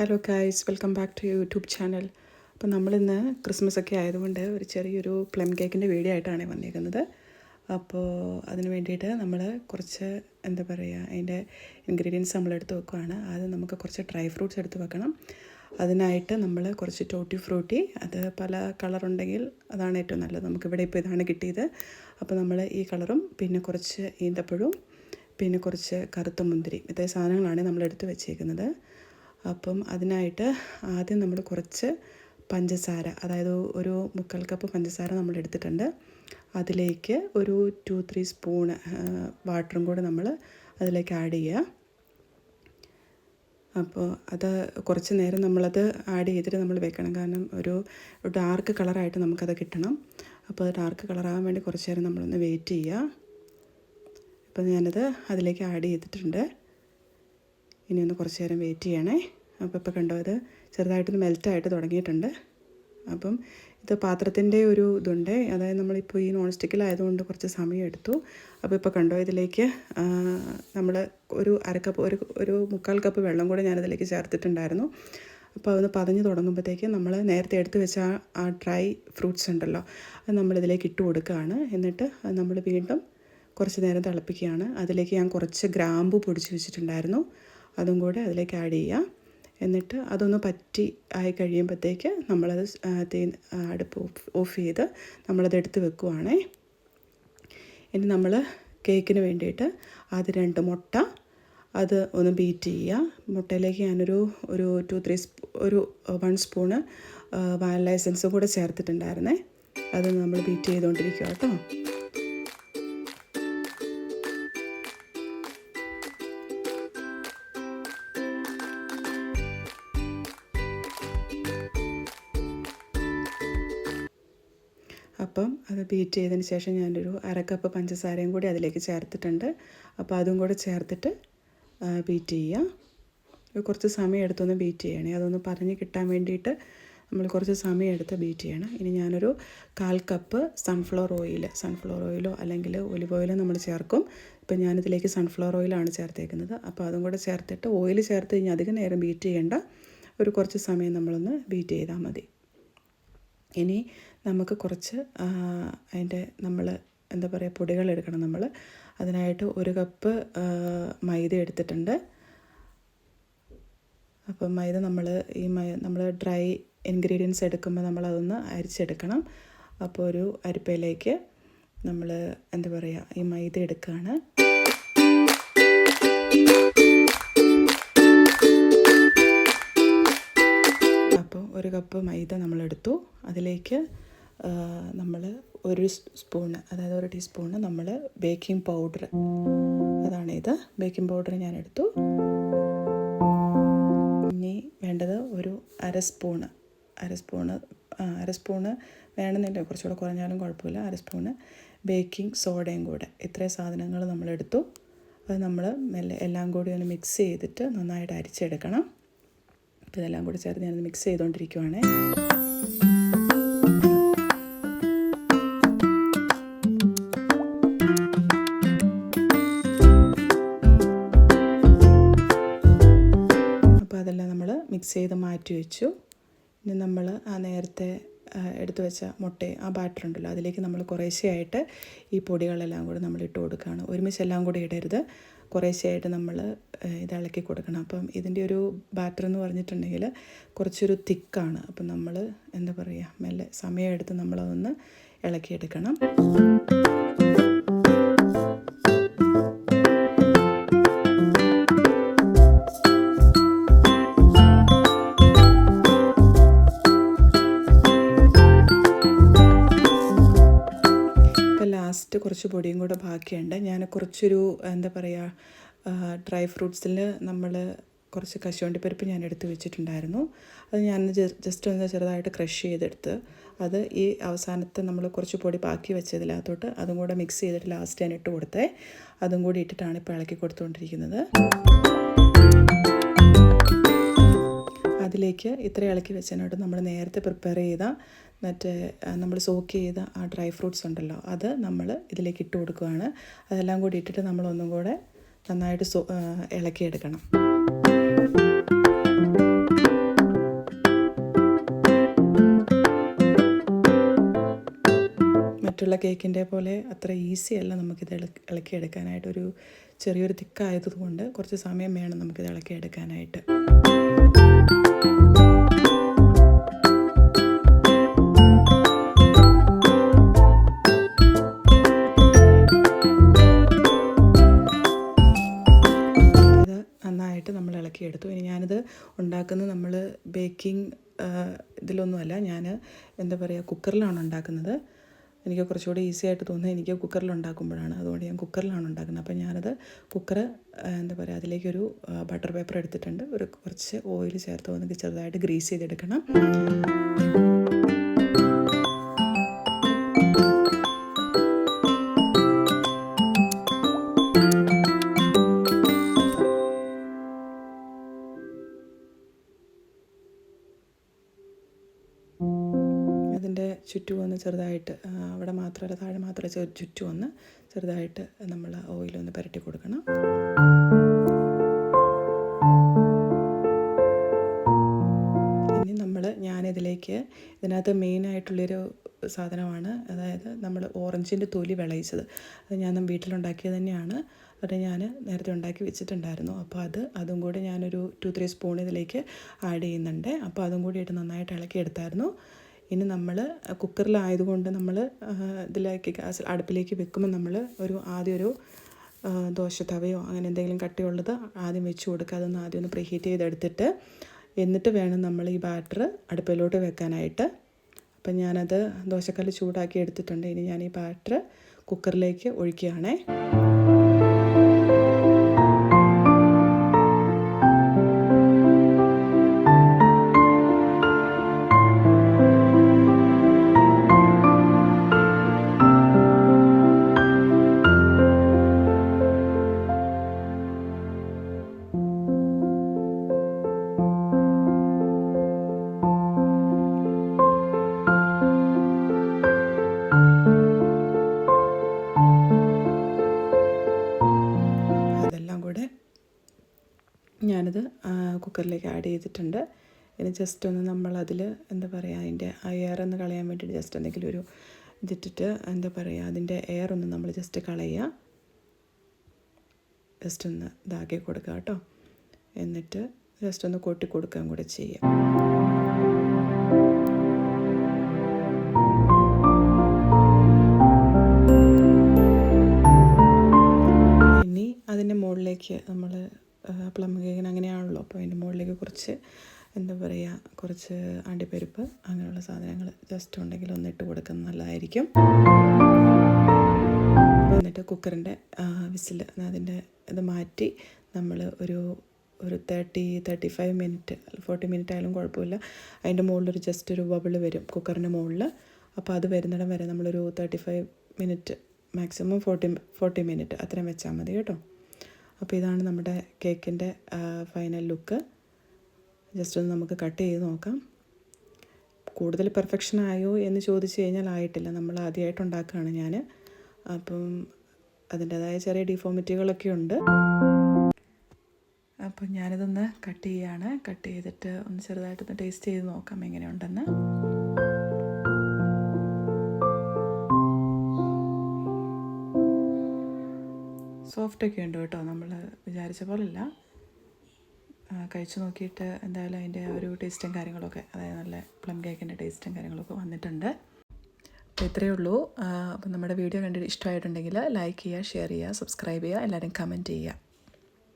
Hello guys welcome back to YouTube channel അപ്പോൾ നമ്മളിന്ന് Christmas ഒക്കെ ആയതുകൊണ്ട് ഒരു ചെറിയൊരു പ്ലം കേക്കിന്റെ വീഡിയോ ആയിട്ടാണ് വന്നിരിക്കുന്നത് അപ്പോൾ അതിന് വേണ്ടിയിട്ട് നമ്മൾ കുറച്ച് എന്താ പറയുക അതിന്റെ ഇൻഗ്രീഡിയൻസ് നമ്മൾ എടുത്ത് വെക്കുകയാണ് ആദ്യം നമുക്ക് കുറച്ച് ഡ്രൈ ഫ്രൂട്ട്സ് എടുത്ത് വെക്കണം. അതിനായിട്ട് നമ്മൾ കുറച്ച് ടോട്ടി ഫ്രൂട്ടി അത് പല കളറുണ്ടെങ്കിൽ അതാണ് ഏറ്റവും നല്ലത്. നമുക്കിവിടെ ഇപ്പോൾ ഇതാണ് കിട്ടിയത്. അപ്പോൾ നമ്മൾ ഈ കളറും പിന്നെ കുറച്ച് ഈന്തപ്പഴവും പിന്നെ കുറച്ച് കറുത്ത മുന്തിരി ഇത്തരം സാധനങ്ങളാണ് നമ്മൾ എടുത്ത് വെച്ചേക്കുന്നത്. അപ്പം അതിനായിട്ട് ആദ്യം നമ്മൾ കുറച്ച് പഞ്ചസാര അതായത് ഒരു മുക്കാൽ കപ്പ് പഞ്ചസാര നമ്മൾ എടുത്തിട്ടുണ്ട്. അതിലേക്ക് ഒരു ടു ത്രീ സ്പൂണ് വാട്ടറും കൂടെ നമ്മൾ അതിലേക്ക് ആഡ് ചെയ്യുക അപ്പോൾ അത് കുറച്ച് നേരം നമ്മളത് ആഡ് ചെയ്തിട്ട് നമ്മൾ വെക്കണം. കാരണം ഒരു ഡാർക്ക് കളറായിട്ട് നമുക്കത് കിട്ടണം. അപ്പോൾ ഡാർക്ക് കളറാകാൻ വേണ്ടി കുറച്ച് നേരം നമ്മളൊന്ന് വെയിറ്റ് ചെയ്യുക അപ്പോൾ ഞാനത് അതിലേക്ക് ആഡ് ചെയ്തിട്ടുണ്ട്. ഇനി ഒന്ന് കുറച്ച് നേരം വെയിറ്റ് ചെയ്യണേ. അപ്പോൾ ഇപ്പോൾ കണ്ടോ അത് ചെറുതായിട്ടൊന്ന് മെൽറ്റായിട്ട് തുടങ്ങിയിട്ടുണ്ട്. അപ്പം ഇത് പാത്രത്തിന്റെ ഒരു ഇതുണ്ട്. അതായത് നമ്മളിപ്പോൾ ഈ നോൺ സ്റ്റിക്കിലായതുകൊണ്ട് കുറച്ച് സമയം എടുത്തു അപ്പോൾ ഇപ്പോൾ കണ്ടോ ഇതിലേക്ക് നമ്മൾ ഒരു അരക്കപ്പ് ഒരു ഒരു മുക്കാൽ കപ്പ് വെള്ളം കൂടെ ഞാനതിലേക്ക് ചേർത്തിട്ടുണ്ടായിരുന്നു. അപ്പോൾ അതൊന്ന് പതഞ്ഞ് തുടങ്ങുമ്പോഴത്തേക്ക് നമ്മൾ നേരത്തെ എടുത്ത് വെച്ച ആ ഡ്രൈ ഫ്രൂട്ട്സ് ഉണ്ടല്ലോ അത് നമ്മളിതിലേക്ക് ഇട്ട് കൊടുക്കുകയാണ്. എന്നിട്ട് അത് നമ്മൾ വീണ്ടും കുറച്ച് നേരം തിളപ്പിക്കുകയാണ്. അതിലേക്ക് ഞാൻ കുറച്ച് ഗ്രാമ്പു പൊടിച്ച് വെച്ചിട്ടുണ്ടായിരുന്നു. അതും കൂടെ അതിലേക്ക് ആഡ് ചെയ്യുക എന്നിട്ട് അതൊന്ന് പറ്റി ആയി കഴിയുമ്പോഴത്തേക്ക് നമ്മളത് തീ അടുപ്പ് ഓഫ് ഓഫ് ചെയ്ത് നമ്മളത് എടുത്ത് വെക്കുവാണേ. ഇനി നമ്മൾ കേക്കിന് വേണ്ടിയിട്ട് അത് രണ്ട് മുട്ട അത് ഒന്ന് ബീറ്റ് ചെയ്യുക. മുട്ടയിലേക്ക് ഞാനൊരു ഒരു ടു ത്രീ ഒരു വൺ സ്പൂണ് വാനില എസൻസും കൂടെ ചേർത്തിട്ടുണ്ടായിരുന്നേ. അത് നമ്മൾ ബീറ്റ് ചെയ്തുകൊണ്ടിരിക്കുക കേട്ടോ. അപ്പം അത് ബീറ്റ് ചെയ്തതിന് ശേഷം ഞാനൊരു അരക്കപ്പ് പഞ്ചസാരയും കൂടി അതിലേക്ക് ചേർത്തിട്ടുണ്ട്. അപ്പോൾ അതും കൂടെ ചേർത്തിട്ട് ബീറ്റ് ചെയ്യുക കുറച്ച് സമയം എടുത്തൊന്ന് ബീറ്റ് ചെയ്യണേ. അതൊന്ന് പറഞ്ഞ് കിട്ടാൻ വേണ്ടിയിട്ട് നമ്മൾ കുറച്ച് സമയം എടുത്ത് ബീറ്റ് ചെയ്യണം. ഇനി ഞാനൊരു കാൽ കപ്പ് സൺഫ്ലവർ ഓയിൽ സൺഫ്ലവർ ഓയിലോ അല്ലെങ്കിൽ ഒലിവ് ഓയിലോ നമ്മൾ ചേർക്കും. ഇപ്പം ഞാനിതിലേക്ക് സൺഫ്ലവർ ഓയിലാണ് ചേർത്തേക്കുന്നത്. അപ്പോൾ അതും കൂടെ ചേർത്തിട്ട് ഓയിൽ ചേർത്ത് കഴിഞ്ഞാൽ അധികം നേരം ബീറ്റ് ചെയ്യേണ്ട ഒരു കുറച്ച് സമയം നമ്മളൊന്ന് ബീറ്റ് ചെയ്താൽ മതി. ഇനി നമുക്ക് കുറച്ച് അതിന്റെ നമ്മൾ എന്താ പറയുക പൊടികൾ എടുക്കണം നമ്മൾ അതിനായിട്ട് ഒരു കപ്പ് മൈദ എടുത്തിട്ടുണ്ട്. അപ്പം മൈദ നമ്മൾ ഈ മൈ നമ്മൾ ഡ്രൈ ഇൻഗ്രീഡിയൻസ് എടുക്കുമ്പോൾ നമ്മൾ നമ്മളതൊന്ന് അരിച്ചെടുക്കണം. അപ്പോൾ ഒരു അരിപ്പയിലേക്ക് നമ്മൾ എന്താ പറയുക ഈ മൈദ എടുക്കുകയാണ് ഒരു കപ്പ് മൈദ നമ്മളെടുത്തു. അതിലേക്ക് നമ്മൾ ഒരു സ്പൂണ് അതായത് ഒരു ടീസ്പൂണ് നമ്മൾ ബേക്കിംഗ് പൗഡർ അതാണ് ഇത് ബേക്കിംഗ് പൗഡർ ഞാൻ എടുത്തു ഇനി വേണ്ടത് ഒരു അര സ്പൂണ് അര സ്പൂണ് അര സ്പൂണ് വേണമെന്നില്ല. കുറച്ചുകൂടെ കുറഞ്ഞാലും കുഴപ്പമില്ല. അര സ്പൂണ് ബേക്കിംഗ് സോഡയും കൂടെ. ഇത്രയും സാധനങ്ങൾ നമ്മളെടുത്തു. അത് നമ്മൾ മെല്ലെ എല്ലാം കൂടി ഒന്ന് മിക്സ് ചെയ്തിട്ട് നന്നായിട്ട് അരിച്ചെടുക്കണം. അപ്പോൾ ഇതെല്ലാം കൂടി ചേർത്ത് ഞാനത് മിക്സ് ചെയ്തുകൊണ്ടിരിക്കുവാണ് അപ്പോൾ അതെല്ലാം നമ്മൾ മിക്സ് ചെയ്ത് മാറ്റി വെച്ചു. ഇനി നമ്മൾ ആ നേരത്തെ എടുത്തു വെച്ച മുട്ട ആ ബാറ്റർ ഉണ്ടല്ലോ അതിലേക്ക് നമ്മൾ കുറേശ്ശെയായിട്ട് ഈ പൊടികളെല്ലാം കൂടി നമ്മൾ ഇട്ട് കൊടുക്കുകയാണ്. ഒരുമിച്ച് എല്ലാം കൂടി ഇടരുത്. കുറേശ്ശെയായിട്ട് നമ്മൾ ഇത് ഇളക്കി കൊടുക്കണം. അപ്പം ഇതിന്റെ ഒരു ബാറ്റർ എന്ന് പറഞ്ഞിട്ടുണ്ടെങ്കിൽ കുറച്ചൊരു തിക്കാണ് അപ്പം നമ്മൾ എന്താ പറയുക മെല്ലെ സമയമെടുത്ത് നമ്മളതൊന്ന് ഇളക്കിയെടുക്കണം. ലാസ്റ്റ് കുറച്ച് പൊടിയും കൂടെ ബാക്കിയുണ്ട്. ഞാൻ കുറച്ചൊരു എന്താ പറയുക ഡ്രൈ ഫ്രൂട്ട്സിൽ നമ്മൾ കുറച്ച് കശുവണ്ടിപ്പരിപ്പ് ഞാൻ എടുത്ത് വെച്ചിട്ടുണ്ടായിരുന്നു. അത് ഞാൻ ജസ്റ്റ് ഒന്ന് ചെറുതായിട്ട് ക്രഷ് ചെയ്തെടുത്ത് അത് ഈ അവസാനത്തെ നമ്മൾ കുറച്ച് പൊടി ബാക്കി വെച്ചതിനകത്തോട്ട് അതും കൂടെ മിക്സ് ചെയ്തിട്ട് ലാസ്റ്റ് ഞാൻ ഇട്ട് കൊടുത്തേ. അതും കൂടി ഇട്ടിട്ടാണ് ഇപ്പോൾ ഇളക്കി കൊടുത്തുകൊണ്ടിരിക്കുന്നത് അതിലേക്ക് ഇത്ര ഇളക്കി വെച്ചതിനോട്ട് നമ്മൾ നേരത്തെ പ്രിപ്പയർ ചെയ്ത മറ്റേ നമ്മൾ സോക്ക് ചെയ്ത ആ ഡ്രൈ ഫ്രൂട്ട്സ് ഉണ്ടല്ലോ അത് നമ്മൾ ഇതിലേക്ക് ഇട്ട് കൊടുക്കുകയാണ് അതെല്ലാം കൂടി ഇട്ടിട്ട് നമ്മളൊന്നും കൂടെ നന്നായിട്ട് സോ ഇളക്കിയെടുക്കണം മറ്റുള്ള കേക്കിന്റെ പോലെ അത്ര ഈസി അല്ല നമുക്കിത് ഇളക്കിയെടുക്കാനായിട്ടൊരു ചെറിയൊരു തിക്കായതുകൊണ്ട് കുറച്ച് സമയം വേണം നമുക്കിത് ഇളക്കിയെടുക്കാനായിട്ട് നന്നായിട്ട് നമ്മൾ ഇളക്കിയെടുത്തു. ഇനി ഞാനിത് ഉണ്ടാക്കുന്നത് നമ്മൾ ബേക്കിംഗ് ഇതിലൊന്നുമല്ല. ഞാൻ എന്താ പറയുക കുക്കറിലാണ് ഉണ്ടാക്കുന്നത്. എനിക്ക് കുറച്ചുകൂടി ഈസി ആയിട്ട് തോന്നുന്നത് എനിക്ക് കുക്കറിൽ ഉണ്ടാക്കുമ്പോഴാണ്. അതുകൊണ്ട് ഞാൻ കുക്കറിലാണ് ഉണ്ടാക്കുന്നത്. അപ്പോൾ ഞാനത് കുക്കർ എന്താ പറയുക അതിലേക്കൊരു ബട്ടർ പേപ്പർ എടുത്തിട്ടുണ്ട്. ഒരു കുറച്ച് ഓയിൽ ചേർത്ത് വന്നിട്ട് ചെറുതായിട്ട് ഗ്രീസ് ചെയ്തെടുക്കണം. അതിന്റെ ചുറ്റും ഒന്ന് ചെറുതായിട്ട് അവിടെ മാത്രമല്ല താഴെ മാത്രമല്ല ചെറു ചുറ്റും ഒന്ന് ചെറുതായിട്ട് നമ്മൾ ഓയിലൊന്ന് പുരട്ടി കൊടുക്കണം. ഞാനിതിലേക്ക് ഇതിനകത്ത് മെയിനായിട്ടുള്ളൊരു സാധനമാണ് അതായത് നമ്മൾ ഓറഞ്ചിന്റെ തൊലി വിളയിച്ചത്. അത് ഞാൻ വീട്ടിലുണ്ടാക്കിയത് തന്നെയാണ്. അത് ഞാൻ നേരത്തെ ഉണ്ടാക്കി വെച്ചിട്ടുണ്ടായിരുന്നു. അപ്പോൾ അത് അതും കൂടി ഞാനൊരു ടു ത്രീ സ്പൂൺ ഇതിലേക്ക് ആഡ് ചെയ്യുന്നുണ്ട്. അപ്പോൾ അതും കൂടി ഇട്ട് നന്നായിട്ട് ഇളക്കി എടുത്തായിരുന്നു ഇനി നമ്മൾ കുക്കറിലായതുകൊണ്ട് നമ്മൾ ഇതിലേക്ക് ഗ്യാസ് അടുപ്പിലേക്ക് വെക്കുമ്പോൾ നമ്മൾ ഒരു ആദ്യം ഒരു ദോശ ദോശത്തവയോ അങ്ങനെ എന്തെങ്കിലും കട്ടിയുള്ളത് ആദ്യം വെച്ച് കൊടുക്കുക. അതൊന്ന് ആദ്യം ഒന്ന് പ്രീഹീറ്റ് ചെയ്തെടുത്തിട്ട് എന്നിട്ട് വേണം നമ്മൾ ഈ ബാറ്റർ അടുപ്പിലോട്ട് വെക്കാനായിട്ട്. അപ്പം ഞാനത് ദോശക്കല്ല് ചൂടാക്കി എടുത്തിട്ടുണ്ട്. ഇനി ഞാൻ ഈ ബാറ്റർ കുക്കറിലേക്ക് ഒഴിക്കുകയാണേ. ഞാനത് കുക്കറിലേക്ക് ആഡ് ചെയ്തിട്ടുണ്ട്. ഇനി ജസ്റ്റ് ഒന്ന് നമ്മൾ അതിൽ എന്താ പറയുക അതിന്റെ ആ ഒന്ന് കളയാൻ വേണ്ടിയിട്ട് ജസ്റ്റ് എന്തെങ്കിലും ഒരു ഇതിട്ടിട്ട് എന്താ പറയുക അതിന്റെ എയർ ഒന്ന് നമ്മൾ ജസ്റ്റ് കളയുക. ജസ്റ്റ് ഒന്ന് ഇതാക്കി കൊടുക്കുക കേട്ടോ. എന്നിട്ട് ജസ്റ്റ് ഒന്ന് കൊട്ടി കൊടുക്കാൻ കൂടെ ചെയ്യാം ഇനി അതിന്റെ മുകളിലേക്ക് നമ്മൾ പ്ലം കേക്കിന് അങ്ങനെയാണല്ലോ. അപ്പോൾ അതിന്റെ മുകളിലേക്ക് കുറച്ച് എന്താ പറയുക കുറച്ച് അണ്ടിപ്പരിപ്പ് അങ്ങനെയുള്ള സാധനങ്ങൾ ജസ്റ്റ് ഉണ്ടെങ്കിൽ ഒന്ന് ഇട്ട് കൊടുക്കുന്നത് നല്ലതായിരിക്കും. എന്നിട്ട് കുക്കറിന്റെ വിസിൽ അതിന്റെ ഇത് മാറ്റി നമ്മൾ ഒരു ഒരു thirty thirty five minute forty minute ആയാലും കുഴപ്പമില്ല. അതിന്റെ മുകളിലൊരു ജസ്റ്റ് ഒരു ബബിൾ വരും കുക്കറിന്റെ മുകളിൽ അപ്പോൾ അത് വരുന്നിടം വരെ നമ്മളൊരു thirty five minute maximum forty forty minute അത്രയും വെച്ചാൽ മതി കേട്ടോ. അപ്പോൾ ഇതാണ് നമ്മുടെ കേക്കിന്റെ ഫൈനൽ ലുക്ക് ജസ്റ്റ് ഒന്ന് നമുക്ക് കട്ട് ചെയ്ത് നോക്കാം. കൂടുതൽ പെർഫെക്ഷൻ ആയോ എന്ന് ചോദിച്ചു കഴിഞ്ഞാൽ ആയിട്ടില്ല. നമ്മൾ ആദ്യമായിട്ട് ഉണ്ടാക്കുകയാണ് ഞാൻ. അപ്പം അതിന്റെതായ ചെറിയ ഡിഫോമിറ്റികളൊക്കെ ഉണ്ട്. അപ്പം ഞാനിതൊന്ന് കട്ട് ചെയ്യാണ്. കട്ട് ചെയ്തിട്ട് ഒന്ന് ചെറുതായിട്ടൊന്ന് ടേസ്റ്റ് ചെയ്ത് നോക്കാം എങ്ങനെയുണ്ടെന്ന്. സോഫ്റ്റൊക്കെ ഉണ്ട് കേട്ടോ നമ്മൾ വിചാരിച്ച പോലല്ല. കഴിച്ചു നോക്കിയിട്ട് എന്തായാലും അതിന്റെ ഒരു ടേസ്റ്റും കാര്യങ്ങളൊക്കെ അതായത് നല്ല പ്ലം കേക്കിന്റെ ടേസ്റ്റും കാര്യങ്ങളൊക്കെ വന്നിട്ടുണ്ട്. അപ്പോൾ ഇത്രയേ ഉള്ളൂ. അപ്പം നമ്മുടെ വീഡിയോ കണ്ടിട്ട് ഇഷ്ടമായിട്ടുണ്ടെങ്കിൽ ലൈക്ക് ചെയ്യുക ഷെയർ ചെയ്യുക സബ്സ്ക്രൈബ് ചെയ്യുക എല്ലാവരും കമന്റ് ചെയ്യുക.